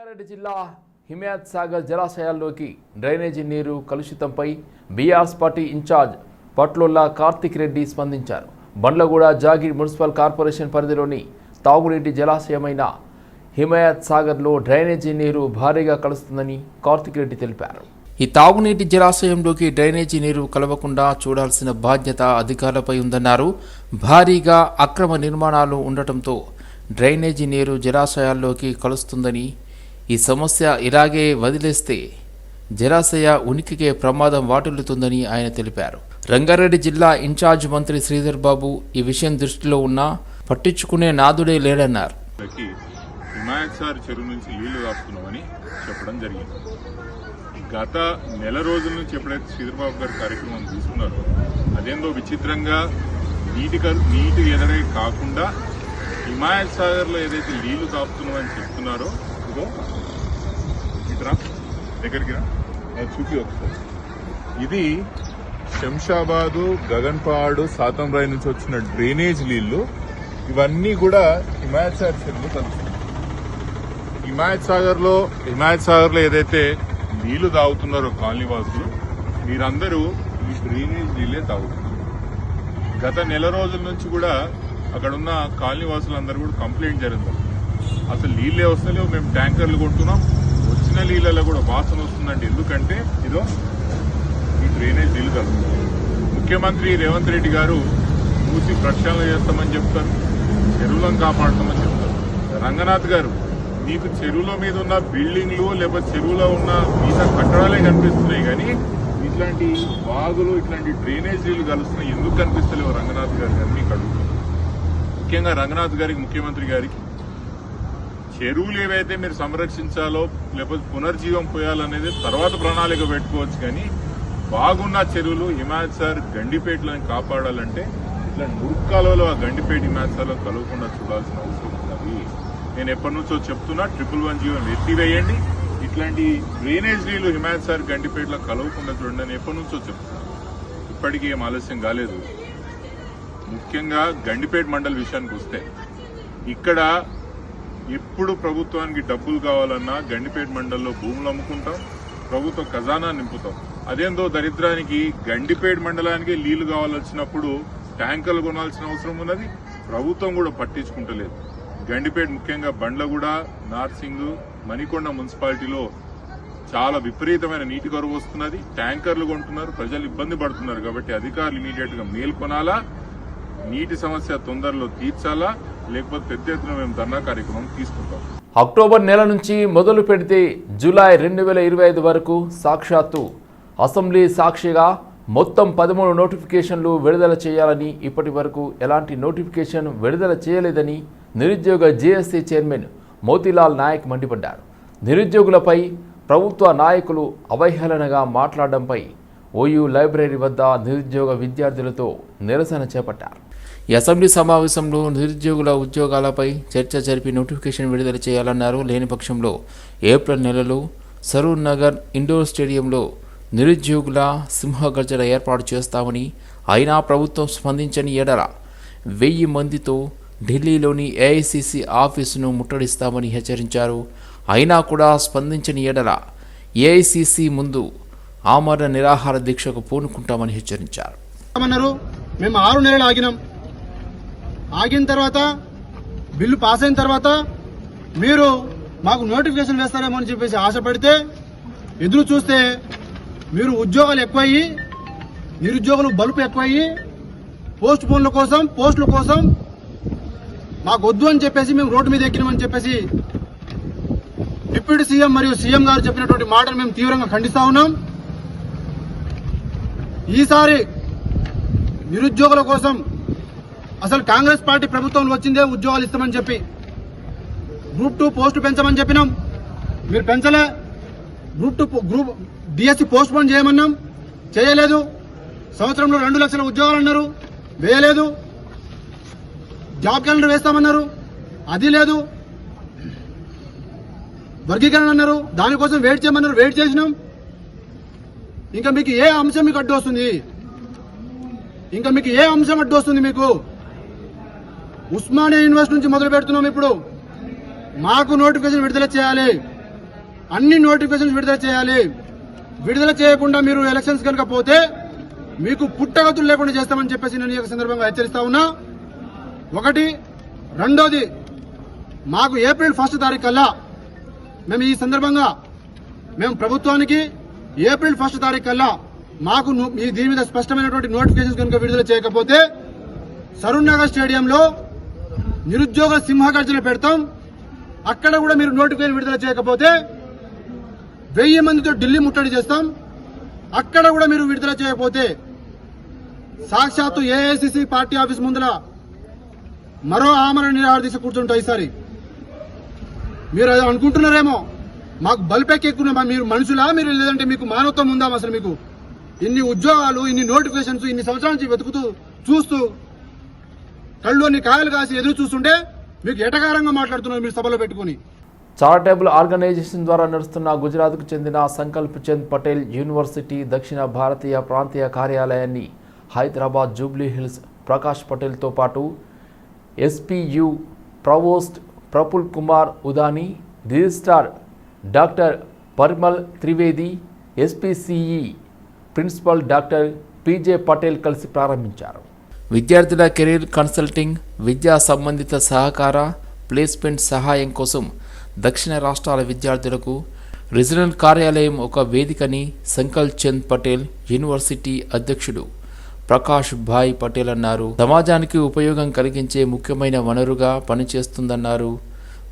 రంగారెడ్డి జిల్లా హిమాయత్ సాగర్ జలాశయాల్లోకి డ్రైనేజీ నీరు కలుషితంపై BRS party incharge Patlolla Karthik Reddy స్పందించారు. బండ్లగూడ జాగీర్ మున్సిపల్ కార్పొరేషన్ పరిధిలోని తాగునీటి జలాశయమైన హిమాయత్ సాగర్లో డ్రైనేజీ నీరు భారీగా కలుస్తుందని కార్తిక్ రెడ్డి తెలిపారు. ఈ తాగునీటి జలాశయంలోకి డ్రైనేజీ నీరు కలవకుండా చూడాల్సిన బాధ్యత అధికారులపై ఉందన్నారు. భారీగా అక్రమ నిర్మాణాలు ఉండటంతో డ్రైనేజీ నీరు జలాశయాల్లోకి కలుస్తుందని ఈ సమస్య ఇలాగే వదిలేస్తే జలాశయ ఉనికికే ప్రమాదం వాటిల్లుతుందని ఆయన తెలిపారు. రంగారెడ్డి జిల్లా ఇన్ఛార్జ్ మంత్రి శ్రీధర్ బాబు ఈ విషయం దృష్టిలో ఉన్నా పట్టించుకునే నాదుడే లేడన్నారు. కి సార్ చెరువు నుంచి నీళ్ళు కాపుతున్నామని చెప్పడం జరిగింది. గత నెల రోజుల నుంచి ఎప్పుడైతే శ్రీధర్బాబు గారు కార్యక్రమం తీసుకున్నారో అదేందో విచిత్రంగా నీటి నీటి ఎదరే కాకుండా హిమాయత్ సాగర్లో ఏదైతే నీళ్ళు కాపుతున్నామని చెప్తున్నారో ఇదో ఇతరా దగ్గరికి రా. అది చూపి ఒకసారి. ఇది శంషాబాదు గగన్పాడు సాతంరాయ్ నుంచి వచ్చిన డ్రైనేజ్ నీళ్ళు. ఇవన్నీ కూడా హిమాయత్ సాగర్ చెరువులో కలుస్తాయి హిమాయత్ సాగర్లో హిమాయత్ సాగర్లో ఏదైతే నీళ్ళు తాగుతున్నారో కాలనీ వాసులు మీరందరూ ఈ డ్రైనేజ్ నీళ్ళే తాగుతున్నారు. గత నెల రోజుల నుంచి కూడా అక్కడ ఉన్న కాలనీ వాసులందరూ కూడా కంప్లైంట్ జరిగింది అసలు నీళ్ళే వస్తలేవు మేము ట్యాంకర్లు కొడుతున్నాం. వచ్చిన నీళ్ళలో కూడా వాసన వస్తుందండి. ఎందుకంటే ఇదో ఈ డ్రైనేజ్ నీళ్ళు కలుగుతుంది ముఖ్యమంత్రి రేవంత్ రెడ్డి గారు మూసి ప్రక్షాళన చేస్తామని చెప్తారు చెరువులను కాపాడతామని చెప్తారు. రంగనాథ్ గారు మీకు చెరువుల మీద ఉన్న బిల్డింగ్లు లేకపోతే చెరువులో ఉన్న మిగతా కట్టడాలే కనిపిస్తున్నాయి కానీ ఇట్లాంటి బాగులు ఇట్లాంటి డ్రైనేజ్ నీళ్ళు కలుస్తున్నాయి. ఎందుకు కనిపిస్తలేవు రంగనాథ్ గారు గారు? మీకు అడుగుతున్నారు ముఖ్యంగా రంగనాథ్ గారికి ముఖ్యమంత్రి గారికి చెరువులు ఏవైతే మీరు సంరక్షించాలో లేకపోతే పునర్జీవం పోయాలనేది తర్వాత ప్రణాళిక పెట్టుకోవచ్చు కానీ బాగున్న చెరువులు హిమాయత్ సార్ గండిపేటలను కాపాడాలంటే ఇట్లా నురుక్కాలలో ఆ గండిపేట హిమాయత్ సార్లో కలవకుండా చూడాల్సిన అవసరం ఉన్నది. నేను ఎప్పటి నుంచో చెప్తున్నా ట్రిపుల్ వన్ జీవో ఎత్తివేయండి. ఇట్లాంటి డ్రైనేజ్ నీళ్ళు హిమాయత్ సార్ గండిపేటలో కలవకుండా చూడండి అని ఎప్పటి నుంచో చెప్తున్నా. ఇప్పటికీ ఏం ఆలస్యం కాలేదు. ముఖ్యంగా గండిపేట మండల్ విషయానికి వస్తే ఇక్కడ ఎప్పుడు ప్రభుత్వానికి డబ్బులు కావాలన్నా గండిపేట మండల్లో భూములు అమ్ముకుంటాం ప్రభుత్వ ఖజానా నింపుతాం. అదేందో దరిద్రానికి గండిపేట మండలానికి నీళ్ళు కావాల్సినప్పుడు ట్యాంకర్లు కొనాల్సిన అవసరం ఉన్నది ప్రభుత్వం కూడా పట్టించుకుంటలేదు. గండిపేట ముఖ్యంగా బండ్లగూడ నార్సింగ్ మణికొండ మున్సిపాలిటీలో చాలా విపరీతమైన నీటి కరువు వస్తున్నది. ట్యాంకర్లు కొంటున్నారు ప్రజలు ఇబ్బంది పడుతున్నారు కాబట్టి అధికారులు ఇమీడియట్గా మేల్కొనాలా నీటి సమస్య తొందరలో తీర్చాలా లేకపోతే పెద్ద ఎత్తున మేము ధర్నా కార్యక్రమం తీసుకుంటాం. అక్టోబర్ నెల నుంచి మొదలు పెడితే జూలై రెండు వేల ఇరవై ఐదు వరకు సాక్షాత్తు అసెంబ్లీ సాక్షిగా మొత్తం పదమూడు నోటిఫికేషన్లు విడుదల చేయాలని ఇప్పటి వరకు ఎలాంటి నోటిఫికేషన్ విడుదల చేయలేదని నిరుద్యోగ జేఎస్సీ చైర్మన్ మోతీలాల్ నాయక్ మండిపడ్డారు. నిరుద్యోగులపై ప్రభుత్వ నాయకులు అవహేళనగా మాట్లాడడంపై ఓయూ లైబ్రరీ వద్ద నిరుద్యోగ విద్యార్థులతో నిరసన చేపట్టారు. అసెంబ్లీ సమావేశంలో నిరుద్యోగుల ఉద్యోగాలపై చర్చ జరిపి నోటిఫికేషన్ విడుదల చేయాలన్నారు. లేని పక్షంలో ఏప్రిల్ నెలలో సరూర్ నగర్ ఇండోర్ స్టేడియంలో నిరుద్యోగుల సింహగర్జన ఏర్పాటు చేస్తామని అయినా ప్రభుత్వం స్పందించని ఎడల వెయ్యి మందితో ఢిల్లీలోని ఏఐసిసి ఆఫీసును ముట్టడిస్తామని హెచ్చరించారు. అయినా కూడా స్పందించని ఎడల ఏఐసిసి ముందు ఆమరణ నిరాహార దీక్షకు పూనుకుంటామని హెచ్చరించారు. మేము ఆరు నెలలు ఆగినాం. ఆగిన తర్వాత బిల్లు పాస్ అయిన తర్వాత మీరు మాకు నోటిఫికేషన్ వేస్తారేమో అని చెప్పేసి ఆశపడితే ఎదురు చూస్తే మీరు ఉద్యోగాలు ఎక్కువయ్యి నిరుద్యోగులు బలుపు ఎక్కువయ్యి పోస్ట్ పోన్ల కోసం పోస్టుల కోసం మాకు వద్దు అని చెప్పేసి మేము రోడ్డు మీద ఎక్కినామని చెప్పేసి డిప్యూటీ సీఎం మరియు సీఎం గారు చెప్పినటువంటి మాటను మేము తీవ్రంగా ఖండిస్తా ఉన్నాం. ఈసారి నిరుద్యోగుల కోసం అసలు కాంగ్రెస్ పార్టీ ప్రభుత్వంలో వచ్చిందే ఉద్యోగాలు ఇస్తామని చెప్పి. గ్రూప్ టూ పోస్టు పెంచమని చెప్పినాం. మీరు పెంచలే. Group two group DSC postpone చేయమన్నాం. చేయలేదు. సంవత్సరంలో రెండు లక్షల ఉద్యోగాలు అన్నారు. వేయలేదు. జాబ్ క్యాలెండర్ వేస్తామన్నారు. అది లేదు. వర్గీకరణ అన్నారు. దానికోసం వెయిట్ చేయమన్నారు. వెయిట్ చేసినాం. ఇంకా మీకు ఏ అంశం మీకు అడ్డు వస్తుంది? ఇంకా మీకు ఏ అంశం అడ్డు వస్తుంది మీకు? ఉస్మానియా యూనివర్సిటీ నుంచి మొదలు పెడుతున్నాం ఇప్పుడు. మాకు నోటిఫికేషన్ విడుదల చేయాలి. అన్ని నోటిఫికేషన్స్ విడుదల చేయాలి. విడుదల చేయకుండా మీరు ఎలక్షన్స్ కనుక పోతే మీకు పుట్టగతులు లేకుండా చేస్తామని చెప్పేసి నేను ఈ సందర్భంగా హెచ్చరిస్తా ఉన్నా. ఒకటి రెండోది మాకు ఏప్రిల్ ఫస్ట్ తారీఖు కల్లా మేము ఈ సందర్భంగా మేము ప్రభుత్వానికి ఏప్రిల్ ఫస్ట్ తారీఖు కల్లా మాకు దీని మీద స్పష్టమైనటువంటి నోటిఫికేషన్స్ కనుక విడుదల చేయకపోతే సరూర్ నగర్ స్టేడియంలో నిరుద్యోగ సింహగర్జన పెడతాం. అక్కడ కూడా మీరు నోటిఫికేషన్ విడుదల చేయకపోతే వెయ్యి మందితో ఢిల్లీ ముట్టడి చేస్తాం. అక్కడ కూడా మీరు విడుదల చేయకపోతే సాక్షాత్తు ఏఐసిసి పార్టీ ఆఫీస్ ముందర మరో ఆమరణ నిరాహార దీక్ష కూర్చుంటాం ఈసారి. మీరు అనుకుంటున్నారేమో? మాకు బలిపెక్కెక్కున్నా మీరు మనుషులా? మీరు లేదంటే మీకు మానవత్వం ఉందా అసలు మీకు? ఇన్ని ఉద్యోగాలు ఇన్ని నోటిఫికేషన్స్ ఇన్ని సంవత్సరాల నుంచి వెతుకుతూ చూస్తూ కళ్ళుని కాయలు కాసి ఎదురు చూస్తుంటే మీకు ఎటకారంగా మాట్లాడుతున్నారు మీరు సభలో పెట్టుకుని. చారిటబుల్ ఆర్గనైజేషన్ ద్వారా నడుస్తున్న గుజరాత్కు చెందిన సంకల్ప్ చంద్ పటేల్ యూనివర్సిటీ దక్షిణ భారతీయ ప్రాంతీయ కార్యాలయాన్ని హైదరాబాద్ జూబ్లీ హిల్స్ ప్రకాష్ పటేల్తో పాటు SPU provost Praful Kumar Udani registrar doctor Parimal Trivedi SPCE principal doctor P J Patel కలిసి ప్రారంభించారు. విద్యార్థుల కెరీర్ కన్సల్టింగ్ విద్యా సంబంధిత సహకార ప్లేస్మెంట్ సహాయం కోసం దక్షిణ రాష్ట్రాల విద్యార్థులకు రీజనల్ కార్యాలయం ఒక వేదికని సంకల్ చంద్ పటేల్ యూనివర్సిటీ అధ్యక్షుడు ప్రకాష్ భాయ్ పటేల్ అన్నారు. సమాజానికి ఉపయోగం కలిగించే ముఖ్యమైన వనరుగా పనిచేస్తుందన్నారు.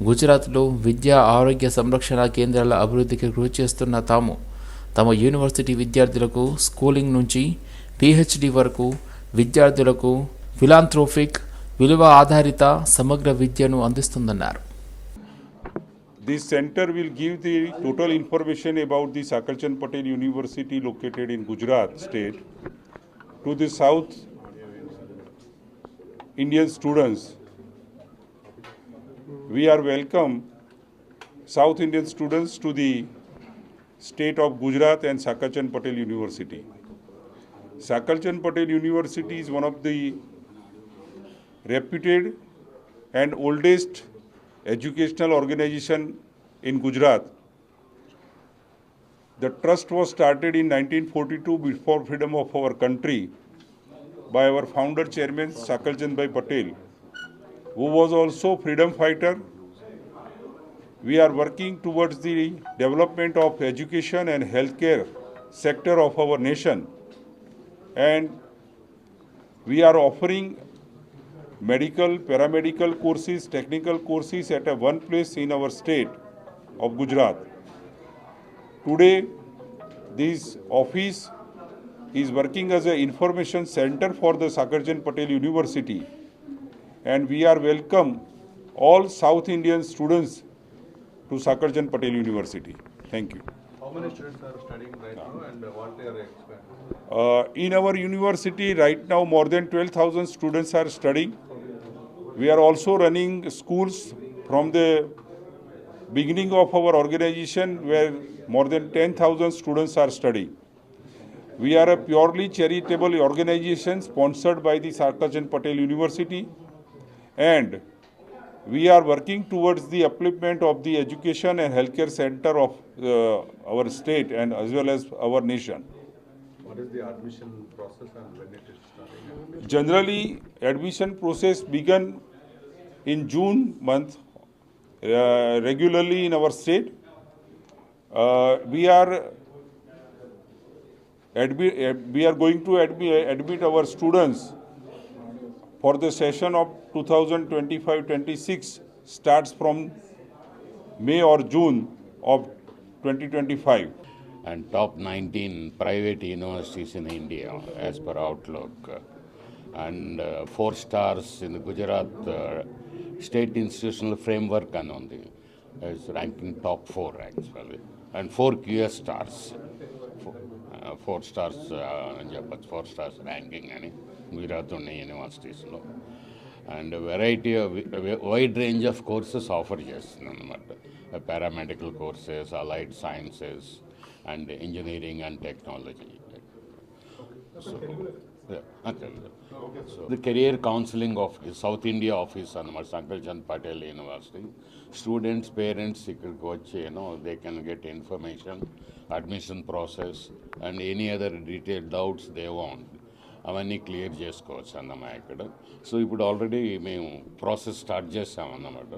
గుజరాత్లో విద్యా ఆరోగ్య సంరక్షణ కేంద్రాల అభివృద్ధికి కృషి చేస్తున్న తాము తమ యూనివర్సిటీ విద్యార్థులకు స్కూలింగ్ నుంచి పిహెచ్డి వరకు విద్యార్థులకు ఫిలాంథ్రోఫిక్ విలువ ఆధారిత సమగ్ర విద్యను అందిస్తుందన్నారు. The centre will give the total information about the Sakalchand Patel university located in Gujarat state to the south Indian students we are welcome south Indian students to the state of Gujarat and Sakalchand Patel university Sakarchand Patel University is one of the reputed and oldest educational organization in Gujarat. The trust was started in 1942 before freedom of our country by our founder chairman Sakalchand Bhai Patel, who was also freedom fighter. We are working towards the development of education and healthcare sector of our nation and we are offering medical, paramedical courses, technical courses at a one place in our state of Gujarat. Today, this office is working as an information center for the Sakarjan Patel University, and we are welcome all South Indian students to Sakarjan Patel University. Thank you. How many students are studying right now and what they are expecting? Uh, in our university, right now, more than 12,000 students are studying. We are also running schools from the beginning of our organization where more than 10,000 students are studying. We are a purely charitable organization sponsored by the Sarkajan Patel University and we are working towards the upliftment of the education and healthcare center of uh, our state and as well as our nation. What is the admission process and when it is starting? Generally, admission process began in June month uh, regularly in our state. Uh, we are uh, we are going to admit our students for the session of 2025-26 starts from May or June of 2025. And top nineteen private universities in India as per Outlook and four stars in Gujarat state institutional framework అని ఉంది ranking top four actually and four QS stars four stars అని చెప్పచ్చు four stars ranking అని గుజరాత్ ఉన్నాయి యూనివర్సిటీస్లో and variety wide range of courses offer చేస్తుంది అనమాట paramedical courses allied sciences and engineering and technology. So the career counselling of south India office అన్నమాట. Sankal Chand Patel university students parents ఇక్కడికి వచ్చి you know they can get information admission process and any other detail doubts they want అవన్నీ clear చేసుకోవచ్చు అన్నమాట ఇక్కడ. So ఇప్పుడు already మేము process start చేసామన్నమాట.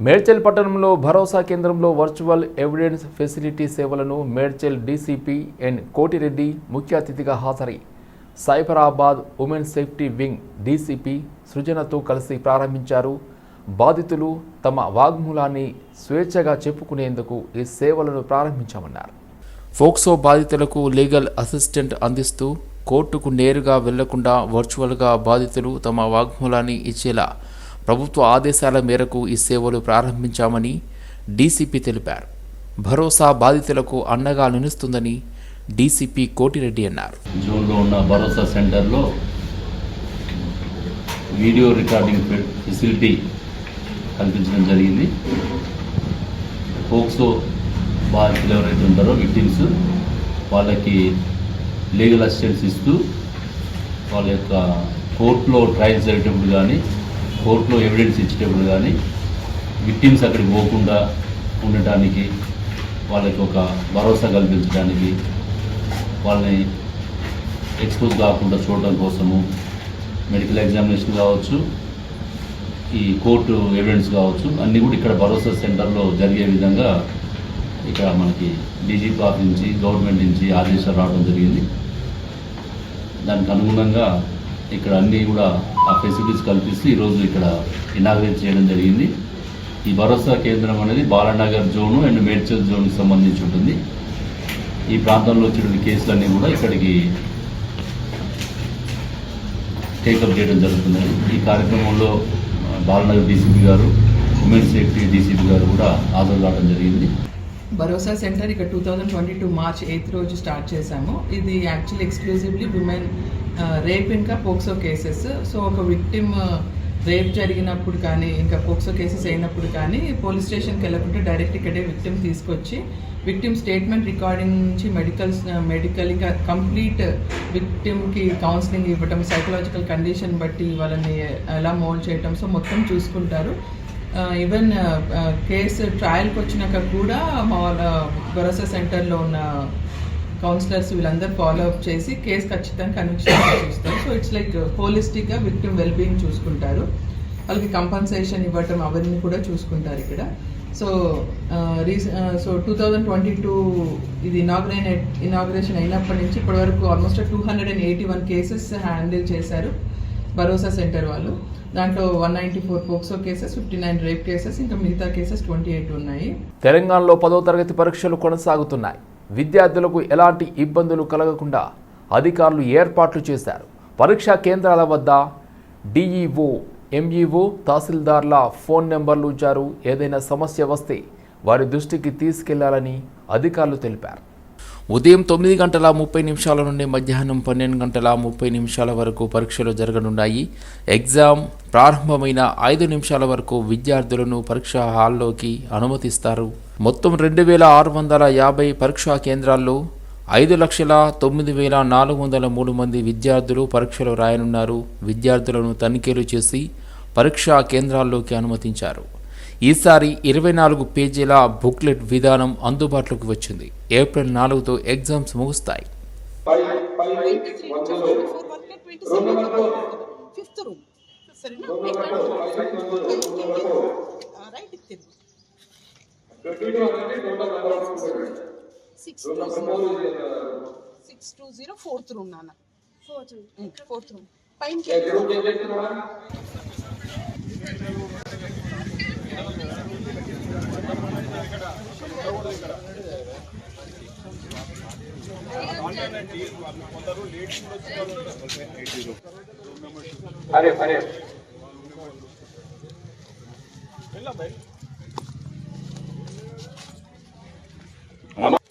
మేడ్చల్ పట్టణంలో భరోసా కేంద్రంలో వర్చువల్ ఎవిడెన్స్ ఫెసిలిటీ సేవలను మేడ్చల్ డీసీపీ ఎన్ కోటిరెడ్డి ముఖ్య అతిథిగా హాజరై Cyberabad women safety wing DCP సృజనతో కలిసి ప్రారంభించారు. బాధితులు తమ వాగ్మూలాన్ని స్వేచ్ఛగా చెప్పుకునేందుకు ఈ సేవలను ప్రారంభించామన్నారు. ఫోక్సో బాధితులకు లీగల్ అసిస్టెంట్ అందిస్తూ కోర్టుకు నేరుగా వెళ్ళకుండా వర్చువల్గా బాధితులు తమ వాగ్మూలాన్ని ఇచ్చేలా ప్రభుత్వ ఆదేశాల మేరకు ఈ సేవలు ప్రారంభించామని డీసీపీ తెలిపారు. భరోసా బాధితులకు అండగా నిలుస్తుందని డీసీపీ కోటిరెడ్డి అన్నారు. జోన్లో ఉన్న భరోసా సెంటర్లో వీడియో రికార్డింగ్ ఫెసిలిటీ కల్పించడం జరిగింది. పోక్సో బాధితులు ఎవరైతే ఉంటారో విక్టిమ్స్ వాళ్ళకి లీగల్ అసిస్టెన్స్ ఇస్తూ వాళ్ళ యొక్క కోర్టులో ట్రయల్స్ జరిగేటప్పుడు కానీ కోర్టులో ఎవిడెన్స్ ఇచ్చేటప్పుడు కానీ విక్టిమ్స్ అక్కడికి పోకుండా ఉండటానికి వాళ్ళకి ఒక భరోసా కల్పించడానికి వాళ్ళని ఎక్స్పోజ్ కాకుండా చూడడం కోసము మెడికల్ ఎగ్జామినేషన్ కావచ్చు ఈ కోర్టు ఎవిడెన్స్ కావచ్చు అన్నీ కూడా ఇక్కడ భరోసా సెంటర్లో జరిగే విధంగా ఇక్కడ మనకి డీజీపీ ఆఫీస్ నుంచి గవర్నమెంట్ నుంచి ఆదేశాలు రావడం జరిగింది. దానికి అనుగుణంగా ఇక్కడ అన్నీ కూడా ఆ ఫెసిలిటీస్ కల్పిస్తూ ఈరోజు ఇక్కడ ఇనాగ్రేట్ చేయడం జరిగింది. ఈ భరోసా కేంద్రం అనేది బాలానగర్ జోను అండ్ మేడ్చల్ జోన్కి సంబంధించి ఉంటుంది. ఈ ప్రాంతంలో వచ్చిన కేసులన్నీ కూడా ఇక్కడికి టేకప్ చేయడం జరుగుతుంది ఈ కార్యక్రమంలో బాలనగర్ డీసీపీ గారు ఉమెన్ సేఫ్టీ డీసీపీ గారు కూడా హాజరు కావడం జరిగింది. భరోసా సెంటర్ ఇక్కడ two thousand twenty two March eighth రోజు స్టార్ట్ చేశాము. ఇది యాక్చువల్లీ ఎక్స్క్లూజివ్లీ విమెన్ రేప్ ఇంకా పోక్సో కేసెస్. సో ఒక విక్టిమ్ రేప్ జరిగినప్పుడు కానీ ఇంకా పోక్సో కేసెస్ అయినప్పుడు కానీ పోలీస్ స్టేషన్కి వెళ్ళకుండా డైరెక్ట్ ఇక్కడే విక్టిమ్ తీసుకొచ్చి విక్టిమ్ స్టేట్మెంట్ రికార్డింగ్ నుంచి మెడికల్ మెడికల్ ఇంకా కంప్లీట్ విక్టిమ్కి కౌన్సిలింగ్ ఇవ్వటం సైకలాజికల్ కండిషన్ బట్టి వాళ్ళని ఎలా మోల్డ్ చేయటం సో మొత్తం చూసుకుంటారు. ఈవెన్ కేసు ట్రయల్కి వచ్చినాక కూడా మా వాళ్ళ భరోసా సెంటర్లో ఉన్న కౌన్సిలర్స్ వీళ్ళందరూ ఫాలో అప్ చేసి కేసు ఖచ్చితంగా కన్విక్షన్ చూస్తారు. సో ఇట్స్ లైక్ హోలిస్టిక్గా విక్టిమ్ వెల్బీయింగ్ చూసుకుంటారు. వాళ్ళకి కంపన్సేషన్ ఇవ్వటం అవన్నీ కూడా చూసుకుంటారు ఇక్కడ. So రీస so two thousand twenty two ఇది ఇనాగ్రేట్ ఇనాగ్రేషన్ అయినప్పటి నుంచి ఇప్పటివరకు almost two hundred and eighty one cases handle చేశారు. భరోసా సెంటర్ వాళ్ళు. దాంట్లో one ninety four POCSO cases fifty nine rape cases ఇంకా మిగతా కేసెస్ ట్వంటీ ఎయిట్ ఉన్నాయి. తెలంగాణలో పదో తరగతి పరీక్షలు కొనసాగుతున్నాయి. విద్యార్థులకు ఎలాంటి ఇబ్బందులు కలగకుండా అధికారులు ఏర్పాట్లు చేశారు. పరీక్షా కేంద్రాల వద్ద డిఈఓ ఎంఈఓ తహసీల్దార్ల ఫోన్ నెంబర్లు ఉంచారు. ఏదైనా సమస్య వస్తే వారి దృష్టికి తీసుకెళ్ళాలని అధికారులు తెలిపారు. ఉదయం తొమ్మిది గంటల ముప్పై నిమిషాల నుండి మధ్యాహ్నం పన్నెండు గంటల ముప్పై నిమిషాల వరకు పరీక్షలు జరగనున్నాయి. ఎగ్జామ్ ప్రారంభమైన ఐదు నిమిషాల వరకు విద్యార్థులను పరీక్షా హాల్లోకి అనుమతిస్తారు. మొత్తం రెండు వేల ఆరు వందల యాభై పరీక్షా కేంద్రాల్లో ఐదు లక్షల తొమ్మిది వేల నాలుగు వందల మూడు మంది విద్యార్థులు పరీక్షలు రాయనున్నారు. విద్యార్థులను తనిఖీలు చేసి పరీక్షా కేంద్రాల్లోకి అనుమతించారు. ఈసారి ఇరవై నాలుగు పేజీల బుక్లెట్ విధానం అందుబాటులోకి వచ్చింది. ఏప్రిల్ నాలుగుతో ఎగ్జామ్స్ ముగుస్తాయి. Room six two six two zero fourth room నాన్న ఫోర్త్ ఫోర్త్ రూమ్ పైన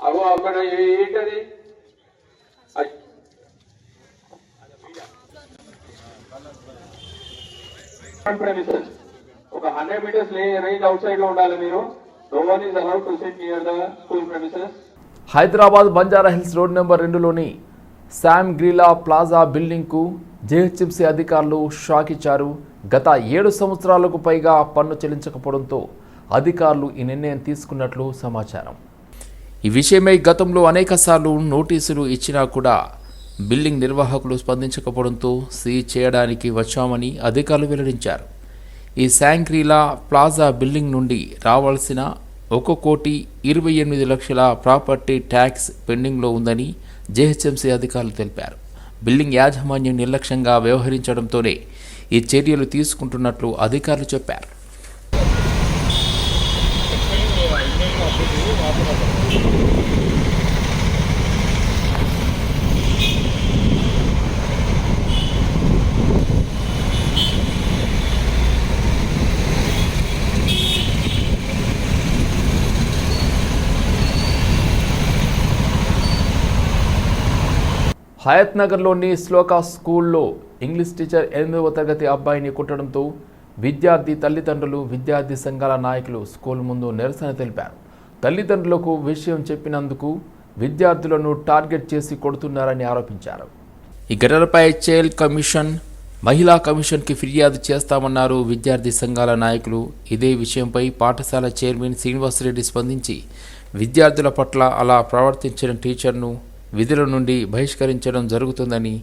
అగో అక్కడ ఏంటది? ప్రెమిసెస్ ఒక హండ్రెడ్ మీటర్స్ రేంజ్ అవుట్ సైడ్లో ఉండాలి మీరు. No one is allowed to sit near the school premises Hyderabad Banjara hills road number రెండులోని Shangrila plaza బిల్డింగ్కు జేహెచ్ఎంసీ అధికారులు షాక్ ఇచ్చారు. గత ఏడు సంవత్సరాలకు పైగా పన్ను చెల్లించకపోవడంతో అధికారులు ఈ నిర్ణయం తీసుకున్నట్లు సమాచారం. ఈ విషయమై గతంలో అనేకసార్లు నోటీసులు ఇచ్చినా కూడా బిల్డింగ్ నిర్వాహకులు స్పందించకపోవడంతో సీ చేయడానికి వచ్చామని అధికారులు వెల్లడించారు. ఈ శాంక్రీలా ప్లాజా బిల్డింగ్ నుండి రావాల్సిన ఒక కోటి ఇరవై ఎనిమిది లక్షల ప్రాపర్టీ ట్యాక్స్ పెండింగ్లో ఉందని జేహెచ్ఎంసీ అధికారులు తెలిపారు. బిల్డింగ్ యాజమాన్యం నిర్లక్ష్యంగా వ్యవహరించడంతోనే ఈ చర్యలు తీసుకుంటున్నట్లు అధికారులు చెప్పారు. హయత్ నగర్లోని శ్లోక స్కూల్లో ఇంగ్లీష్ టీచర్ ఎనిమిదవ తరగతి అబ్బాయిని కుట్టడంతో విద్యార్థి తల్లిదండ్రులు విద్యార్థి సంఘాల నాయకులు స్కూల్ ముందు నిరసన తెలిపారు. తల్లిదండ్రులకు విషయం చెప్పినందుకు విద్యార్థులను టార్గెట్ చేసి కొడుతున్నారని ఆరోపించారు. ఈ ఘటనపై చైల్డ్ కమిషన్ మహిళా కమిషన్కి ఫిర్యాదు చేస్తామన్నారు విద్యార్థి సంఘాల నాయకులు. ఇదే విషయంపై పాఠశాల చైర్మన్ శ్రీనివాసరెడ్డి స్పందించి విద్యార్థుల పట్ల అలా ప్రవర్తించిన టీచర్ను విధుల నుండి బహిష్కరించడం జరుగుతుందని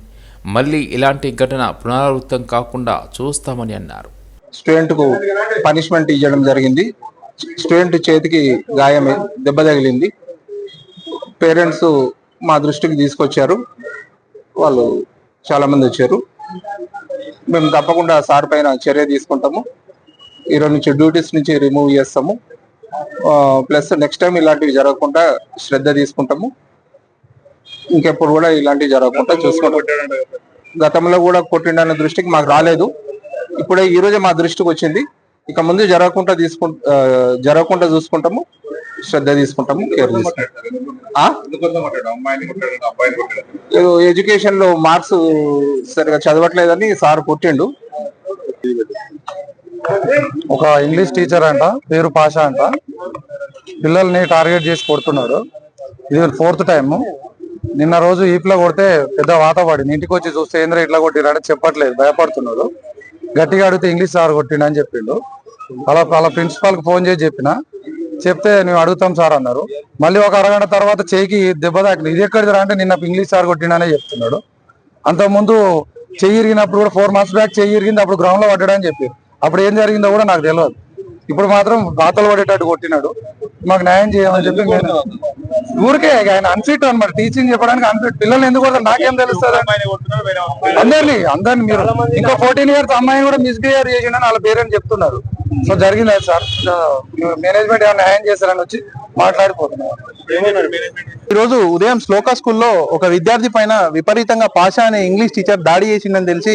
మళ్ళీ ఇలాంటి ఘటన పునరావృతం కాకుండా చూస్తామని అన్నారు. స్టూడెంట్కు పనిష్మెంట్ ఇవ్వడం జరిగింది. స్టూడెంట్ చేతికి గాయం దెబ్బ తగిలింది. పేరెంట్స్ మా దృష్టికి తీసుకొచ్చారు. వాళ్ళు చాలా మంది వచ్చారు. మేము తప్పకుండా సార్ పైన చర్య తీసుకుంటాము. ఈరోజు నుంచి డ్యూటీస్ నుంచి రిమూవ్ చేస్తాము. ప్లస్ నెక్స్ట్ టైం ఇలాంటివి జరగకుండా శ్రద్ధ తీసుకుంటాము. ఇంకెప్పుడు కూడా ఇలాంటివి జరగకుండా చూసుకుంటాం గతంలో కూడా కొట్టిండన్న దృష్టికి మాకు రాలేదు. ఇప్పుడే ఈ రోజే మా దృష్టికి వచ్చింది. ఇక ముందు జరగకుండా తీసుకు జరగకుండా చూసుకుంటాము శ్రద్ధ తీసుకుంటాము కేర్ తీసుకుంటాము. ఎడ్యుకేషన్లో మార్క్స్ సరిగా చదవట్లేదని సార్ కొట్టిండు. ఒక ఇంగ్లీష్ టీచర్ అంట పేరు పాష అంట. పిల్లల్ని టార్గెట్ చేసి కొడుతున్నాడు ఇది ఫోర్త్ టైం నిన్న రోజు ఈప్లో కొడితే పెద్ద వాత పడింది. ఇంటికి వచ్చి చూస్తే ఏంద్ర ఇట్లా కొట్టినంటే చెప్పట్లేదు భయపడుతున్నాడు. గట్టిగా అడిగితే ఇంగ్లీష్ సార్ కొట్టిండు అని చెప్పిండు. అలా అలా ప్రిన్సిపాల్కి ఫోన్ చేసి చెప్పిన. చెప్తే మేము అడుగుతాం సార్ అన్నారు. మళ్ళీ ఒక అరగంట తర్వాత చేయికి దెబ్బ తాకింది. ఇది ఎక్కడిది రా అంటే నిన్న ఇంగ్లీష్ సార్ కొట్టిండనే చెప్తున్నాడు. అంతకుముందు చెయ్యి ఇరిగినప్పుడు కూడా ఫోర్ మంత్స్ బ్యాక్ చెయ్యి ఇరిగింది అప్పుడు గ్రౌండ్లో పడ్డాడని చెప్పి. అప్పుడు ఏం జరిగిందో కూడా నాకు తెలియదు. ఇప్పుడు మాత్రం బాతలు పడేటట్టు కొట్టినాడు. మాకు న్యాయం చేయమని చెప్పి నేను ఊరికే ఆయన అన్ఫిట్ అనమాట టీచింగ్ చెప్పడానికి అన్ఫిట్ పిల్లల్ని ఎందుకు కొడతారు? నాకేం తెలుస్తుంది? అందరినీ అందరిని మీరు. ఇంకా ఫోర్టీన్ ఇయర్స్ అమ్మాయి కూడా మిస్బిహేవ్ చేసిండని వాళ్ళ పేరెంట్స్ చెప్తున్నారు. సో జరిగింది సార్? మేనేజ్మెంట్ ఏమైనా న్యాయం చేస్తారని వచ్చి మాట్లాడిపోతున్నారు. ఈ రోజు ఉదయం శ్లోక స్కూల్లో ఒక విద్యార్థి పైన విపరీతంగా పాషా అనే ఇంగ్లీష్ టీచర్ దాడి చేసిందని తెలిసి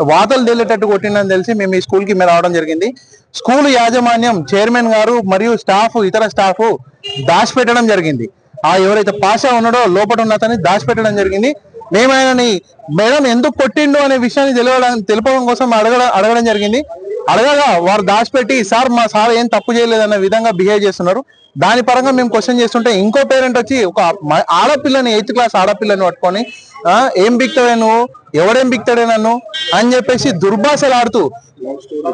వాతలు తేలేటట్టు కొట్టిందని తెలిసి మేము ఈ స్కూల్కి మేము రావడం జరిగింది. స్కూల్ యాజమాన్యం చైర్మన్ గారు మరియు స్టాఫ్ ఇతర స్టాఫ్ దాచిపెట్టడం జరిగింది. ఆ ఎవరైతే పాస్ ఉన్నాడో లోపల ఉన్న అతన్ని దాచిపెట్టడం జరిగింది. మేము ఆయనని మేడం ఎందుకు కొట్టిండు? అనే విషయాన్ని తెలియడం తెలుపడం కోసం అడగడం అడగడం జరిగింది. అడగగా వారు దాచిపెట్టి సార్ మా సార్ ఏం తప్పు చేయలేదన్న విధంగా బిహేవ్ చేస్తున్నారు. దాని పరంగా మేము క్వశ్చన్ చేస్తుంటే ఇంకో పేరెంట్ వచ్చి ఒక మ- ఆడపిల్లని ఎయిత్ క్లాస్ ఆడపిల్లని పట్టుకొని ఏం బిక్తాడే నువ్వు? ఎవడేం బిక్తాడే నన్ను? అని చెప్పేసి దుర్భాషలాడుతూ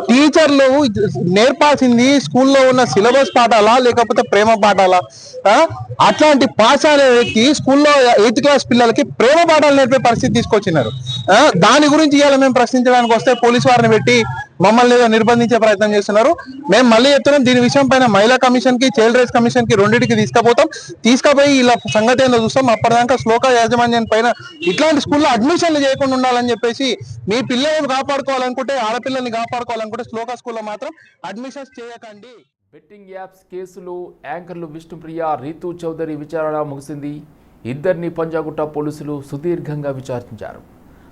టీచర్లు నేర్పాల్సింది స్కూల్లో ఉన్న సిలబస్ పాఠాలా లేకపోతే ప్రేమ పాఠాలా? అట్లాంటి పాఠశాల వ్యక్తి స్కూల్లో ఎయిత్ క్లాస్ పిల్లలకి ప్రేమ పాఠాలు నేర్పే పరిస్థితి తీసుకొచ్చినారు. దాని గురించి ఇవాళ మేము ప్రశ్నించడానికి వస్తే పోలీసు వారిని పెట్టి మమ్మల్ని నిర్బంధించే ప్రయత్నం చేస్తున్నారు. మేము మళ్ళీ చెప్తున్నాం దీని విషయం పైన మహిళా కమిషన్కి చైల్డ్ రైట్స్ కమిషన్కి రెండింటికి తీసుకుపోతాం. తీసుకుపోయి ఇలా సంగతి ఏందో చూస్తాం. అప్పటిదాకా శ్లోక యాజమాన్యం పైన ఇట్లాంటి స్కూల్లో అడ్మిషన్లు చేయకుండా ఉండాలని చెప్పేసి మీ పిల్లలను కాపాడుకోవాలనుకుంటే ఆడపిల్లల్ని కాపాడుకోవాలనుకుంటే శ్లోక స్కూల్లో మాత్రం అడ్మిషన్స్ చేయకండి. బెట్టింగ్ యాప్స్ కేసులో యాంకర్లు విష్ణుప్రియ రీతు చౌదరి విచారణ ముగిసింది. ఇద్దరిని పంజాగుట్ట పోలీసులు సుదీర్ఘంగా విచారించారు.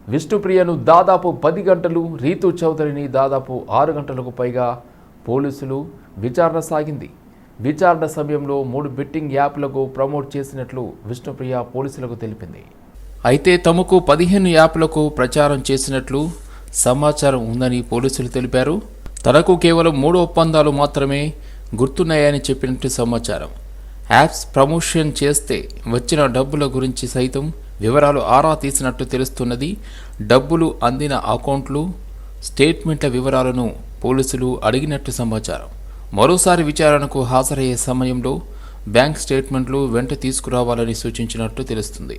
విష్ణుప్రియను దాదాపు పది గంటలు రీతు చౌదరిని దాదాపు ఆరు గంటలకు పైగా పోలీసులు విచారణ సాగింది. విచారణ సమయంలో మూడు బెట్టింగ్ యాప్లకు ప్రమోట్ చేసినట్లు విష్ణుప్రియ పోలీసులకు తెలిపింది. అయితే తమకు పదిహేను యాప్లకు ప్రచారం చేసినట్లు సమాచారం ఉందని పోలీసులు తెలిపారు. తనకు కేవలం మూడు ఒప్పందాలు మాత్రమే గుర్తున్నాయని చెప్పినట్టు సమాచారం. యాప్స్ ప్రమోషన్ చేస్తే వచ్చిన డబ్బుల గురించి సైతం వివరాలు ఆరా తీసినట్టు తెలుస్తున్నది. డబ్బులు అందిన అకౌంట్లు స్టేట్మెంట్ల వివరాలను పోలీసులు అడిగినట్టు సమాచారం. మరోసారి విచారణకు హాజరయ్యే సమయంలో బ్యాంక్ స్టేట్మెంట్లు వెంట తీసుకురావాలని సూచించినట్టు తెలుస్తుంది.